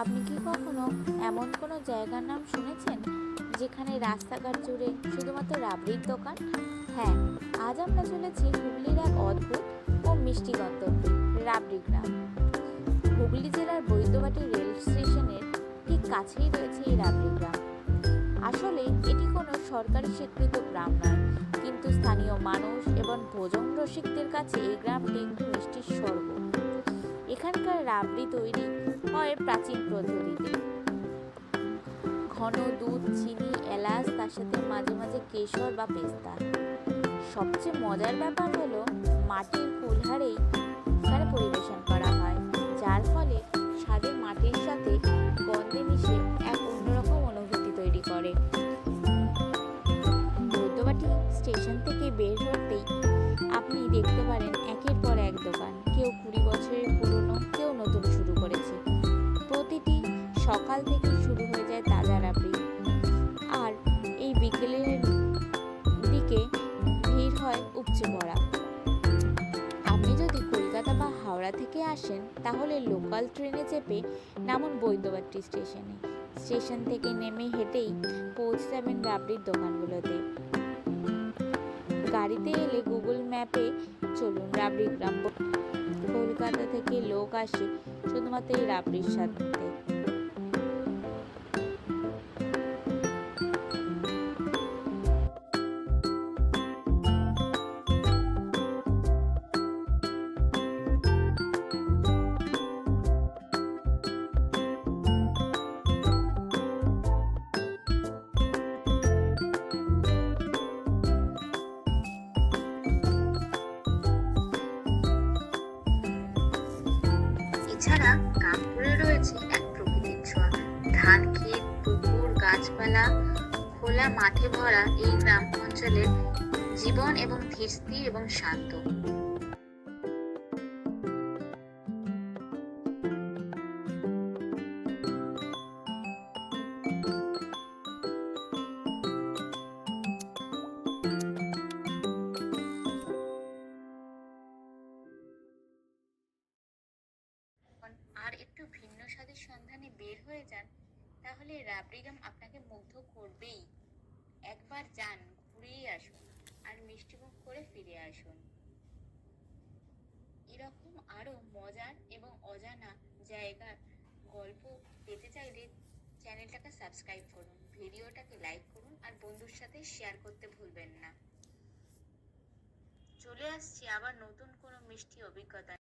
আপনি কি কখনো এমন কোনো জায়গার নাম শুনেছেন যেখানে রাস্তাঘাট জুড়ে শুধুমাত্র রাবড়ির দোকান? হ্যাঁ আজ আমরা চলেছি হুগলির এক অদ্ভুত ও মিষ্টি গন্তব্যে, রাবড়ি গ্রাম। হুগলি জেলার বৈদ্যবাটি রেল স্টেশনের ঠিক কাছেই রয়েছে এই রাবড়ি গ্রাম। আসলে এটি কোনো সরকারি স্বীকৃত গ্রাম নয়, কিন্তু স্থানীয় মানুষ এবং ভোজন রসিকদের কাছে এই গ্রামটি একটি মিষ্টির স্বর্গ। এখানকার রাবড়ি তৈরি হয় প্রাচীন পদ্ধতিতে। ঘন দুধ, চিনি, এলাচ, তার সাথে মাঝে মাঝে কেশর বা পেস্তা। সবচেয়ে মজার ব্যাপার হলো মাটির কুলহারেই এখানে পরিবেশন করা হয়, যার ফলে স্বাদে মাটির সাথে গন্ধে মিশে এক অন্যরকম অনুভূতি তৈরি করে। বৈদ্যবাটি স্টেশন থেকে বের হতেই আপনি দেখতে পারেন থেকে শুরু হয়ে যায় তাজা রাবড়ি। আর এই বিকেলের দিকে ভিড় হয় উপচে পড়া। আপনি যদি কলকাতা বা হাওড়া থেকে আসেন, তাহলে লোকাল ট্রেনে চেপে নামুন বৈদ্যবাট্টি স্টেশনে। স্টেশন থেকে নেমে হেঁটেই পৌঁছে যাবেন রাবড়ির দোকানগুলোতে। গাড়িতে এলে গুগল ম্যাপে চলুন রাবড়ি গ্রাম কলকাতা থেকে লোক আসে শুধুমাত্র এই রাবড়ির সাথে। এছাড়া কানপুরে রয়েছে এক প্রকৃতির ছোঁয়া। ধান ক্ষেত, পুকুর, গাছপালা, খোলা মাঠে ভরা এই গ্রাম অঞ্চলের জীবন এবং ধীর স্থির এবং শান্ত। হয়ে যান, তাহলে রাবড়িগাম আপনাকে মুগ্ধ করবেই। একবার যান, ঘুরেই আসুন আর মিষ্টিমুখ করে ফিরে আসুন। এরকম আরও মজার এবং অজানা জায়গার গল্প পেতে চাইলে চ্যানেলটাকে সাবস্ক্রাইব করুন, ভিডিওটাকে লাইক করুন আর বন্ধুর সাথে শেয়ার করতে ভুলবেন না। চলে আসছি আবার নতুন কোনো মিষ্টি অভিজ্ঞতা